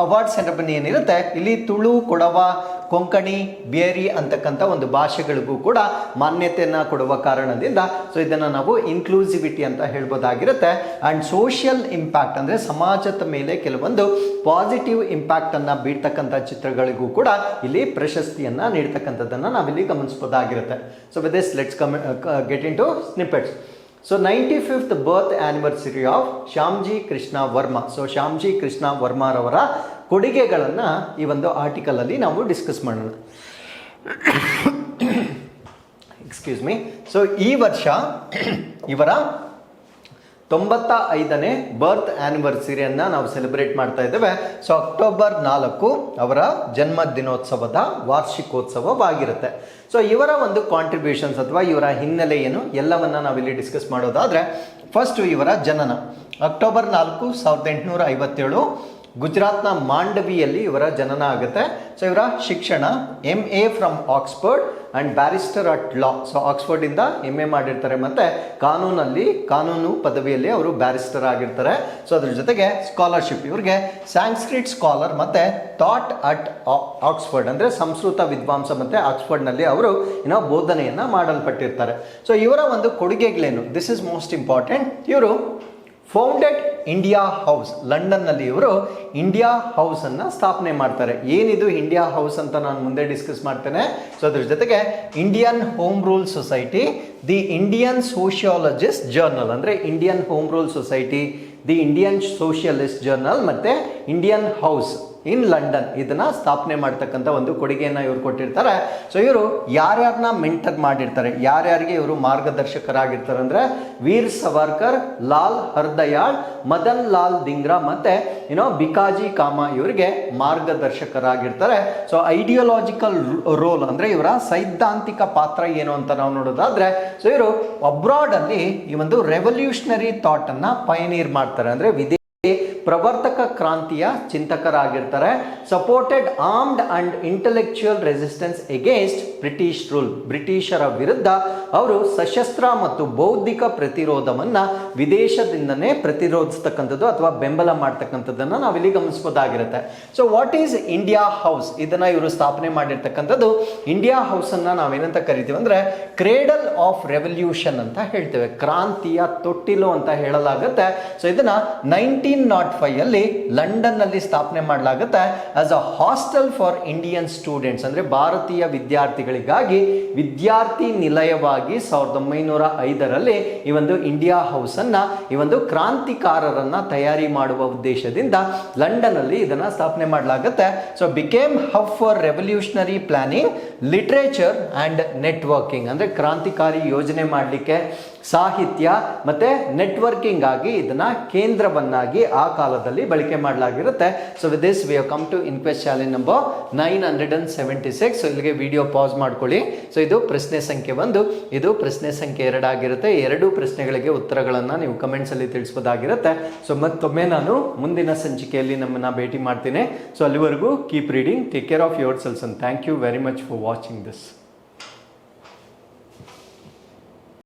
ಅವಾರ್ಡ್ ಸೆರೆಮನಿ ಏನಿರುತ್ತೆ, ಇಲ್ಲಿ ತುಳು, ಕೊಡವ, ಕೊಂಕಣಿ, ಬೇರಿ ಅಂತಕ್ಕಂಥ ಒಂದು ಭಾಷೆಗಳಿಗೂ ಕೂಡ ಮಾನ್ಯತೆಯನ್ನು ಕೊಡುವ ಕಾರಣದಿಂದ ಸೊ ಇದನ್ನು ನಾವು ಇನ್ಕ್ಲೂಸಿವಿಟಿ ಅಂತ ಹೇಳ್ಬೋದಾಗಿರುತ್ತೆ. ಆ್ಯಂಡ್ ಸೋಷಿಯಲ್ ಇಂಪ್ಯಾಕ್ಟ್ ಅಂದರೆ ಸಮಾಜದ ಮೇಲೆ ಕೆಲವೊಂದು ಪಾಸಿಟಿವ್ ಇಂಪ್ಯಾಕ್ಟನ್ನು ಬೀಳ್ತಕ್ಕಂಥ ಚಿತ್ರಗಳಿಗೂ ಕೂಡ ಇಲ್ಲಿ ಪ್ರಶಸ್ತಿಯನ್ನು ನೀಡ್ತಕ್ಕಂಥದ್ದನ್ನು ನಾವಿಲ್ಲಿ ಗಮನಿಸ್ಬೋದಾಗಿರುತ್ತೆ. So with this let's come get into snippets so ninety fifth birth anniversary of Shyamji Krishna Varma so Shyamji Krishna ವರ್ಮಾರವರ ಕೊಡುಗೆಗಳನ್ನು ಈ ಒಂದು ಆರ್ಟಿಕಲಲ್ಲಿ ನಾವು ಡಿಸ್ಕಸ್ ಮಾಡೋಣ. ಎಕ್ಸ್ಕ್ಯೂಸ್ ಮೀ ಸೊ ಈ ವರ್ಷ [COUGHS] ಇವರ ತೊಂಬತ್ತ ಐದನೇ ಬರ್ತ್ ಆ್ಯನಿವರ್ಸರಿಯನ್ನು ನಾವು ಸೆಲೆಬ್ರೇಟ್ ಮಾಡ್ತಾ ಇದ್ದೇವೆ. ಸೊ ಅಕ್ಟೋಬರ್ ನಾಲ್ಕು ಅವರ ಜನ್ಮ ದಿನೋತ್ಸವದ ವಾರ್ಷಿಕೋತ್ಸವವಾಗಿರುತ್ತೆ. ಸೊ ಇವರ ಒಂದು ಕಾಂಟ್ರಿಬ್ಯೂಷನ್ಸ್ ಅಥವಾ ಇವರ ಹಿನ್ನೆಲೆ ಏನು ಎಲ್ಲವನ್ನು ನಾವಿಲ್ಲಿ ಡಿಸ್ಕಸ್ ಮಾಡೋದಾದರೆ ಫಸ್ಟ್ ಇವರ ಜನನ. ಅಕ್ಟೋಬರ್ ನಾಲ್ಕು ಸಾವಿರದ ಎಂಟುನೂರ ಐವತ್ತೇಳು ಗುಜರಾತ್ನ ಮಾಂಡವಿಯಲ್ಲಿ ಇವರ ಜನನ ಆಗುತ್ತೆ. ಸೊ ಇವರ ಶಿಕ್ಷಣ M A from Oxford and barrister at law, so ಆಕ್ಸ್ಫರ್ಡಿಂದ M A ಮಾಡಿರ್ತಾರೆ. ಮತ್ತು ಕಾನೂನಲ್ಲಿ, ಕಾನೂನು ಪದವಿಯಲ್ಲಿ ಅವರು ಬ್ಯಾರಿಸ್ಟರ್ ಆಗಿರ್ತಾರೆ. ಸೊ ಅದ್ರ ಜೊತೆಗೆ ಸ್ಕಾಲರ್ಶಿಪ್, ಇವ್ರಿಗೆ ಸ್ಯಾಂಕ್ಸ್ಕ್ರಿಟ್ ಸ್ಕಾಲರ್ ಮತ್ತು ಥಾಟ್ ಅಟ್ ಆಕ್ಸ್ಫರ್ಡ್ ಅಂದರೆ ಸಂಸ್ಕೃತ ವಿದ್ವಾಂಸ ಮತ್ತು ಆಕ್ಸ್ಫರ್ಡ್ನಲ್ಲಿ ಅವರು ಏನೋ ಬೋಧನೆಯನ್ನು ಮಾಡಲ್ಪಟ್ಟಿರ್ತಾರೆ. ಸೊ ಇವರ ಒಂದು ಕೊಡುಗೆಗಳೇನು? ದಿಸ್ ಇಸ್ ಮೋಸ್ಟ್ ಇಂಪಾರ್ಟೆಂಟ್ ಇವರು ಫೌಂಡೆಡ್ ಇಂಡಿಯಾ ಹೌಸ್ ಲಂಡನ್ನಲ್ಲಿ ಇವರು ಇಂಡಿಯಾ ಹೌಸನ್ನು ಸ್ಥಾಪನೆ ಮಾಡ್ತಾರೆ. ಏನಿದು ಇಂಡಿಯಾ ಹೌಸ್ ಅಂತ ನಾನು ಮುಂದೆ ಡಿಸ್ಕಸ್ ಮಾಡ್ತೇನೆ. ಸೊ ಅದ್ರ ಜೊತೆಗೆ Indian home rule society the Indian sociologist journal ಅಂದರೆ Indian home rule society the Indian socialist journal ಮತ್ತು ಇಂಡಿಯನ್ ಹೌಸ್ ಇನ್ ಲಂಡನ್. ಇದನ್ನ ಸ್ಥಾಪನೆ ಮಾಡ್ತಕ್ಕಂಥ ಒಂದು ಕೊಡುಗೆಯನ್ನು ಇವರು ಕೊಟ್ಟಿರ್ತಾರೆ. ಸೊ ಇವರು ಯಾರ್ಯಾರನ್ನ ಮೆಂಟರ್ ಮಾಡಿರ್ತಾರೆ, ಯಾರ್ಯಾರಿಗೆ ಇವರು ಮಾರ್ಗದರ್ಶಕರಾಗಿರ್ತಾರೆ ಅಂದ್ರೆ ವೀರ್ ಸವರ್ಕರ್, ಲಾಲ್ ಹರ್ದಯಾಳ್, ಮದನ್ ಲಾಲ್ ದಿಂಗ್ರಾ ಮತ್ತೆ ಏನೋ ಬಿಕಾಜಿ ಕಾಮ ಇವರಿಗೆ ಮಾರ್ಗದರ್ಶಕರಾಗಿರ್ತಾರೆ. ಸೊ ಐಡಿಯಾಲಜಿಕಲ್ ರೋಲ್ ಅಂದ್ರೆ ಇವರ ಸೈದ್ಧಾಂತಿಕ ಪಾತ್ರ ಏನು ಅಂತ ನಾವು ನೋಡೋದಾದ್ರೆ ಸೊ ಇವರು ಅಬ್ರಾಡ್ ಅಲ್ಲಿ ಈ ಒಂದು ರೆವಲ್ಯೂಷನರಿ ಥಾಟ್ ಅನ್ನ ಪಯನೀರ್ ಮಾಡ್ತಾರೆ. ಅಂದ್ರೆ ವಿದೇ ಪ್ರವರ್ತಕ ಕ್ರಾಂತಿಯ ಚಿಂತಕರಾಗಿರ್ತಾರೆ. Supported armed and intellectual resistance against British rule ಬ್ರಿಟಿಷರ ವಿರುದ್ಧ ಅವರು ಸಶಸ್ತ್ರ ಮತ್ತು ಬೌದ್ಧಿಕ ಪ್ರತಿರೋಧವನ್ನು ವಿದೇಶದಿಂದನೇ ಪ್ರತಿರೋಧಿಸ್ತಕ್ಕಂಥದ್ದು ಅಥವಾ ಬೆಂಬಲ ಮಾಡ್ತಕ್ಕಂಥದ್ದನ್ನು ನಾವಿಲ್ಲಿ ಗಮನಿಸಬಹುದಾಗಿರುತ್ತೆ so what is India house ಇದನ್ನ ಇವರು ಸ್ಥಾಪನೆ ಮಾಡಿರ್ತಕ್ಕಂಥದ್ದು ಇಂಡಿಯಾ ಹೌಸನ್ನು ನಾವೇನಂತ ಕರಿತೀವಿ ಅಂದ್ರೆ ಕ್ರೇಡಲ್ ಆಫ್ ರೆವಲ್ಯೂಷನ್ ಅಂತ ಹೇಳ್ತೇವೆ. ಕ್ರಾಂತಿಯ ತೊಟ್ಟಿಲು ಅಂತ ಹೇಳಲಾಗುತ್ತೆ. ಸೊ ಇದನ್ನ ನೈನ್ಟೀನ್ ನಾಟ್ ಫೈವ್ ಅಲ್ಲಿ ಲಂಡನ್ನಲ್ಲಿ ಸ್ಥಾಪನೆ ಮಾಡಲಾಗುತ್ತೆ as a hostel for Indian students ಅಂದ್ರೆ ಭಾರತೀಯ ವಿದ್ಯಾರ್ಥಿಗಳಿಗಾಗಿ ವಿದ್ಯಾರ್ಥಿ ನಿಲಯವಾಗಿ ಸಾವಿರದ ಒಂಬೈನೂರ ಐದರಲ್ಲಿ ಈ ಒಂದು ಇಂಡಿಯಾ ಹೌಸ್ ಅನ್ನ, ಈ ಒಂದು ಕ್ರಾಂತಿಕಾರರನ್ನ ತಯಾರಿ ಮಾಡುವ ಉದ್ದೇಶದಿಂದ ಲಂಡನ್ ಇದನ್ನು ಸ್ಥಾಪನೆ ಮಾಡಲಾಗುತ್ತೆ. So became hub for revolutionary planning literature and networking ಅಂದ್ರೆ ಕ್ರಾಂತಿಕಾರಿ ಯೋಜನೆ ಮಾಡಲಿಕ್ಕೆ ಸಾಹಿತ್ಯ ಮತ್ತೆ ನೆಟ್ವರ್ಕಿಂಗ್ ಆಗಿ ಇದನ್ನ ಕೇಂದ್ರವನ್ನಾಗಿ ಆ ಕಾಲದಲ್ಲಿ ಬಳಕೆ ಮಾಡಲಾಗಿರುತ್ತೆ. So with this we have come to inquest challenge number nine hundred and seventy six so ಇಲ್ಲಿಗೆ ವಿಡಿಯೋ ಪಾಸ್ ಮಾಡ್ಕೊಳ್ಳಿ. ಸೊ ಇದು ಪ್ರಶ್ನೆ ಸಂಖ್ಯೆ ಒಂದು. ಇದು ಪ್ರಶ್ನೆ ಸಂಖ್ಯೆ ಎರಡಾಗಿರುತ್ತೆ ಎರಡು ಪ್ರಶ್ನೆಗಳಿಗೆ ಉತ್ತರಗಳನ್ನು ನೀವು ಕಮೆಂಟ್ಸಲ್ಲಿ ತಿಳಿಸ್ಬೋದಾಗಿರುತ್ತೆ. ಸೊ ಮತ್ತೊಮ್ಮೆ ನಾನು ಮುಂದಿನ ಸಂಚಿಕೆಯಲ್ಲಿ ನಮ್ಮನ್ನು ಭೇಟಿ ಮಾಡ್ತೀನಿ. ಸೊ ಅಲ್ಲಿವರೆಗೂ keep reading take care of yourselves and thank you very much for watching this